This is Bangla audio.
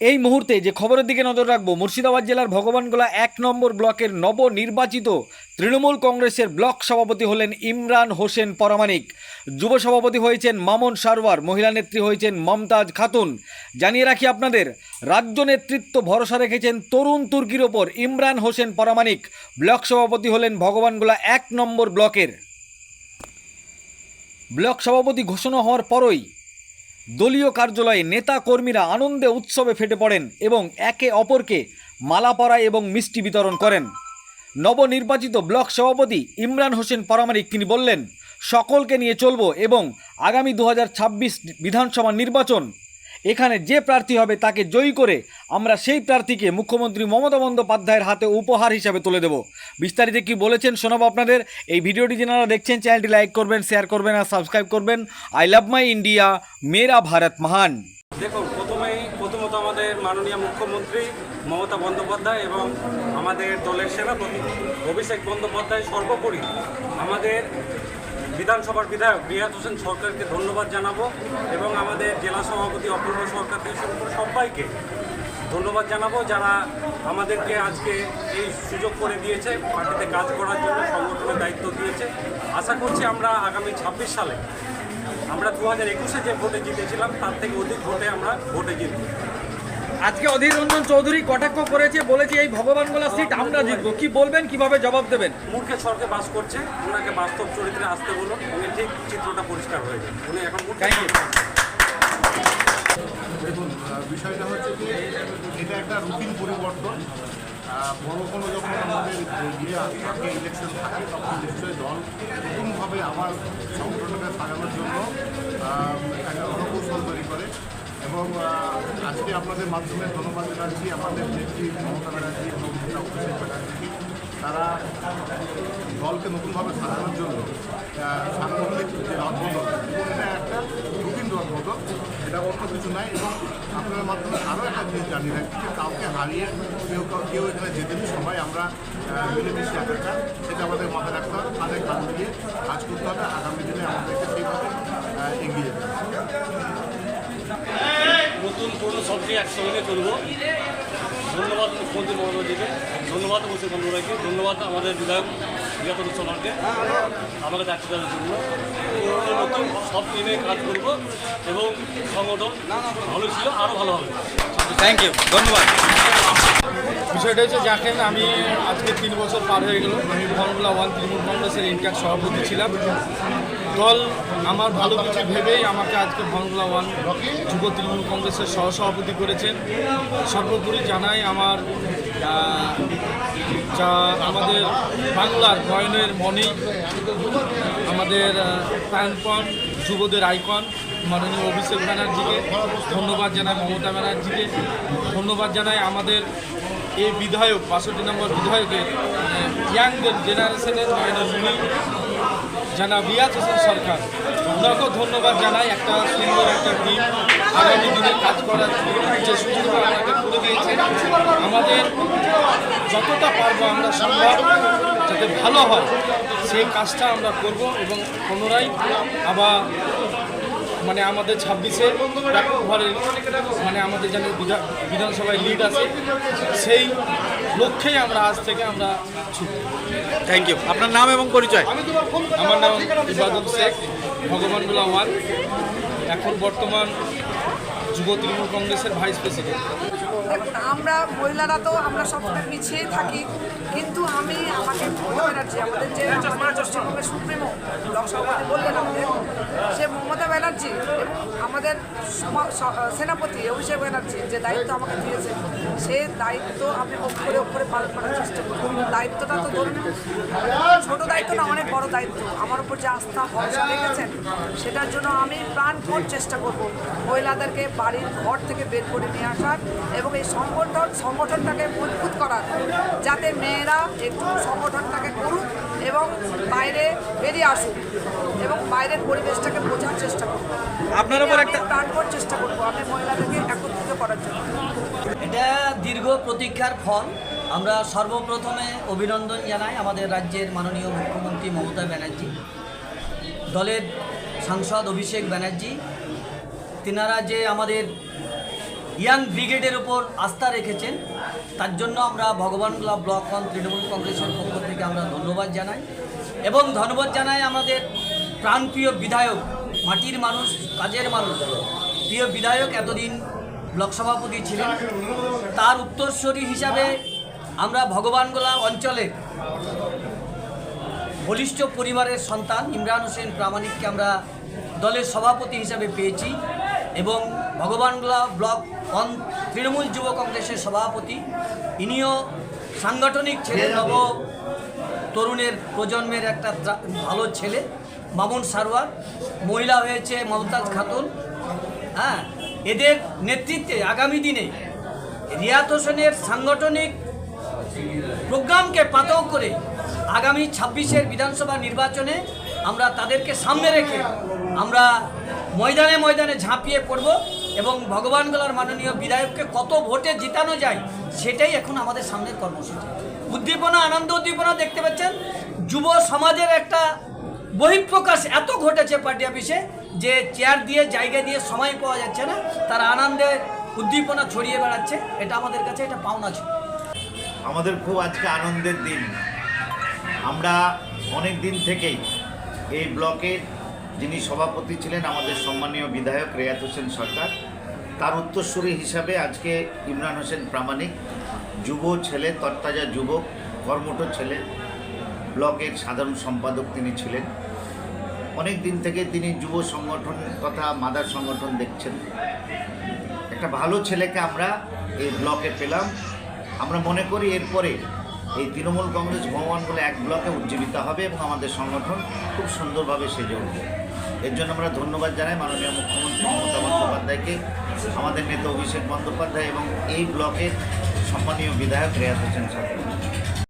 এই মুহূর্তে যে খবরের দিকে নজর রাখব, মুর্শিদাবাদ জেলার ভগবানগোলা এক নম্বর ব্লকের নবনির্বাচিত তৃণমূল কংগ্রেসের ব্লক সভাপতি হলেন ইমরান হোসেন পরামানিক। যুব সভাপতি হয়েছেন মামুন সারওয়ার, মহিলা নেত্রী হয়েছেন মমতাজ খাতুন। জানিয়ে রাখি আপনাদের, রাজ্য নেতৃত্ব ভরসা রেখেছেন তরুণ তুর্কির ওপর ইমরান হোসেন পরামানিক। ব্লক সভাপতি হলেন ভগবানগোলা এক নম্বর ব্লকের। ব্লক সভাপতি ঘোষণা হওয়ার পরই দলীয় কার্যালয়ে নেতা কর্মীরা আনন্দে উৎসবে ফেটে পড়েন এবং একে অপরকে মালা পরায় এবং মিষ্টি বিতরণ করেন। নবনির্বাচিত ব্লক সভাপতি ইমরান হোসেন পরামারিক তিনি বললেন, সকলকে নিয়ে চলব এবং আগামী দু হাজার ছাব্বিশ বিধানসভা নির্বাচন এখানে যে প্রার্থী হবে তাকে জয়ী করে আমরা সেই প্রার্থীকে মুখ্যমন্ত্রী মমতা বন্দ্যোপাধ্যায়ের হাতে উপহার হিসাবে তুলে দেব। বিস্তারিত কি বলেছেন শোনাবো আপনাদের। এই ভিডিওটি যারা দেখছেন, চ্যানেলটি লাইক করবেন, শেয়ার করবেন আর সাবস্ক্রাইব করবেন। আই লাভ মাই ইন্ডিয়া, মেরা ভারত মহান। দেখুন প্রথমত আমাদের মাননীয় মুখ্যমন্ত্রী মমতা বন্দ্যোপাধ্যায় এবং আমাদের দলের সেনাপতি অভিষেক বন্দ্যোপাধ্যায় সর্বোপরি আমাদের বিধানসভার বিধায়ক রিয়াজ হোসেন সরকারকে ধন্যবাদ জানাব এবং আমাদের জেলা সভাপতি অপূর্ব সরকার থেকে শুরু করে সবাইকে ধন্যবাদ জানাব যারা আমাদেরকে আজকে এই সুযোগ করে দিয়েছে, পার্টিতে কাজ করার জন্য সংগঠনের দায়িত্ব দিয়েছে। আশা করছি আমরা আগামী ছাব্বিশ সালে, আমরা দু হাজার একুশে যে ভোটে জিতেছিলাম, তার থেকে অধিক ভোটে আমরা ভোটে জিতব। আজকে অধীর রঞ্জন চৌধুরী কটাক্ষ করেছে বলেছে এই ভগবানগোলা সিট আমরা জিতবো। কি বলবেন কীভাবে জবাব দেবেন? মূর্খের স্বর্গে বাস করছে ওনাকে বাস্তব চরিত্রে আসতে বলুন উনি ঠিক চিত্রটা পরিষ্কার হয়ে যাবে। উনি এখন Thank you. দেখুন বিষয়টা হচ্ছে যে এটা একটা রুটিন পরিবর্তন। বড় কোনো যখন আমাদের ইয়ে থাকে ইলেকশন থাকে তখন নিশ্চয়ই দল নতুনভাবে আবার সংগঠনকে সাজানোর জন্য একটা রণকৌশল তৈরি করে। এবং আজকে আপনাদের মাধ্যমে ধন্যবাদ জানাচ্ছি আমাদের নেত্রী মমতা ব্যানার্জি এবং নেতা অভিষেক ব্যানার্জিকে তারা দলকে নতুনভাবে সাজানোর জন্য সাংগঠনিক যে রদবদল এটা একটা রুটিন রদবদল এটা অন্য কিছু নাই এবং আপনাদের মাধ্যমে আরও একটা জিনিস জানিয়ে রাখছি যে কাউকে হারিয়ে কেউ কাউ- এখানে যেদিন সবাই আমরা মিলেমিশে একাকার সেটা আমাদের মাথায় রাখতে হবে। কাঁধে কাঁধ দিয়ে কাজ করতে হবে। আগামী দিনে আমাদেরকে সেইভাবে আহ, এগিয়ে যেতে হবে সবকে একসঙ্গে করব ধন্যবাদ মুখ্যমন্ত্রী মহোদয়জিকে। ধন্যবাদ অভিষেক বন্দ্যোপাধ্যায়কে ধন্যবাদ আমাদের বিধায়ক বিগত সোনারকে আমাকে দায়িত্ব দেওয়ার জন্য। নতুন সব টিমে কাজ করব এবং সংগঠন ভালো ছিল আরও ভালো হবে। থ্যাংক ইউ ধন্যবাদ। বিষয়টা হচ্ছে, যাকে আমি আজকে তিন বছর পার হয়ে গেল। আমি ফর্মুলা ওয়ান তৃণমূল কংগ্রেসের ইনচার্জ সভাপতি ছিলাম। দল আমার ভালো কিছু ভেবেই আমাকে আজকে ফর্মুলা ওয়ান যুব তৃণমূল কংগ্রেসের সহসভাপতি করেছেন। সর্বোপরি জানাই আমার যা আমাদের বাংলার নয়নের মণি, আমাদের প্রাণপণ যুবদের আইকন, মাননীয় অভিষেক ব্যানার্জিকে। ধন্যবাদ জানাই মমতা ব্যানার্জিকে। ধন্যবাদ জানাই আমাদের এই বিধায়ক, বাষট্টি নম্বর বিধায়কের ইয়াংদের জেনারেশনের মুনি জানা রিয়াজ হোসেন সরকার। ওনাকেও ধন্যবাদ জানাই, একটা সুন্দর একটা টিম আগামী দিনে কাজ করার যে সুযোগ আমাকে করে দিয়েছে। আমাদের যতটা পারব আমরা সম্ভব যাতে ভালো হয়, সেই কাজটা আমরা করব এবং পুনরায় আবার মানে আমাদের ছাব্বিশে ঘরের মানে আমাদের যেন বিধানসভায় লিড আছে সেই লক্ষ্যেই আমরা আজ থেকে আমরা ছুটব থ্যাংক ইউ আপনার নাম এবং পরিচয়? আমার নাম ইবাদুল শেখ ভগবানগুলা ওয়ান এখন বর্তমান যুব তৃণমূল কংগ্রেসের ভাইস প্রেসিডেন্ট দেখুন আমরা মহিলারা তো আমরা সবসময় পিছিয়েই থাকি, কিন্তু আমি আমাকে মমতা ব্যানার্জি আমাদের যে পশ্চিমবঙ্গের সুপ্রিমো সভাপতি বললেন আমাদের, সে মমতা ব্যানার্জি এবং আমাদের সেনাপতি অভিষেক ব্যানার্জি যে দায়িত্ব আমাকে দিয়েছে, সে দায়িত্ব আমি অক্ষরে অক্ষরে পালন করার চেষ্টা করি দায়িত্বটা তো ধরুন, ছোট দায়িত্ব না, অনেক বড় দায়িত্ব। আমার উপর যে আস্থা, ভরসা রেখেছেন, সেটার জন্য আমি প্রাণপণ চেষ্টা করব। মহিলাদেরকে বাড়ির ঘর থেকে বের করে নিয়ে আসার এবং এই সংগঠন সংগঠনটাকে মজবুত করার যাতে মেয়েরা একটু সংগঠনটাকে করুক এবং বাইরে বেরিয়ে আসুক এবং বাইরের পরিবেশটাকে বোঝার চেষ্টা করুক। আপনার উপর একটা প্রাণপণ চেষ্টা করব আমি মহিলাদেরকে একত্রিত করার জন্য। এটা দীর্ঘ প্রতীক্ষার ফল। আমরা সর্বপ্রথমে অভিনন্দন জানাই আমাদের রাজ্যের মাননীয় মুখ্যমন্ত্রী মমতা ব্যানার্জি দলের সাংসদ অভিষেক ব্যানার্জি তিনারা যে আমাদের ইয়াং ব্রিগেডের উপর আস্থা রেখেছেন, তার জন্য আমরা ভগবানগোলা ব্লক ওয়ান তৃণমূল কংগ্রেসের পক্ষ থেকে আমরা ধন্যবাদ জানাই এবং ধন্যবাদ জানাই আমাদের প্রাণপ্রিয় বিধায়ক, মাটির মানুষ, কাজের মানুষ। প্রিয় বিধায়ক এতদিন ব্লক সভাপতি ছিলেন। তার উত্তরস্বরী হিসাবে আমরা ভগবানগোলা অঞ্চলের বলিষ্ঠ পরিবারের সন্তান ইমরান হোসেন প্রামাণিককে আমরা দলের সভাপতি হিসাবে পেয়েছি। এবং ভগবানগোলা ব্লক অন তৃণমূল যুব কংগ্রেসের সভাপতি। ইনিও সাংগঠনিক ছেলে নব তরুণের প্রজন্মের একটা ভালো ছেলে মামুন সারোয়ার। মহিলা হয়েছে মমতাজ খাতুন। হ্যাঁ এদের নেতৃত্বে আগামী দিনে রিয়াত হোসেনের সাংগঠনিক প্রোগ্রামকে পাতও করে আগামী ছাব্বিশের বিধানসভা নির্বাচনে আমরা তাদেরকে সামনে রেখে আমরা ময়দানে ময়দানে ঝাঁপিয়ে পড়ব এবং ভগবানগোলার মাননীয় বিধায়ককে কত ভোটে জিতানো যায় সেটাই এখন আমাদের সামনের কর্মসূচি। উদ্দীপনা, আনন্দ উদ্দীপনা দেখতে পাচ্ছেন? যুব সমাজের একটা বহিঃপ্রকাশ এত ঘটেছে পার্টি অফিসে যে চেয়ার দিয়ে, জায়গা দিয়ে সময় পাওয়া যাচ্ছে না। তারা আনন্দে উদ্দীপনা ছড়িয়ে বেড়াচ্ছে। এটা আমাদের কাছে এটা পাওনা ছিল। আমাদের খুব আজকে আনন্দের দিন। আমরা অনেক দিন থেকেই এই ব্লকের যিনি সভাপতি ছিলেন আমাদের সম্মানীয় বিধায়ক রেয়াত হোসেন সরকার, তার উত্তরসূরি হিসাবে আজকে ইমরান হোসেন প্রামাণিক, যুব ছেলে, তরতাজা যুবক, কর্মঠ ছেলে, ব্লকের সাধারণ সম্পাদক তিনি ছিলেন। অনেক দিন থেকে তিনি যুব সংগঠন তথা মাদার সংগঠন দেখছেন। একটা ভালো ছেলেকে আমরা এই ব্লকে পেলাম। আমরা মনে করি এরপরে এই তৃণমূল কংগ্রেস ভগবান বলে এক ব্লকে উজ্জীবিত হবে এবং আমাদের সংগঠন খুব সুন্দরভাবে সেজে উঠবে। এর জন্য আমরা ধন্যবাদ জানাই মাননীয় মুখ্যমন্ত্রী মমতা বন্দ্যোপাধ্যায়কে, আমাদের নেতা অভিষেক বন্দ্যোপাধ্যায় এবং এই ব্লকের সম্মানীয় বিধায়ক রেয়াত হোসেন সরকার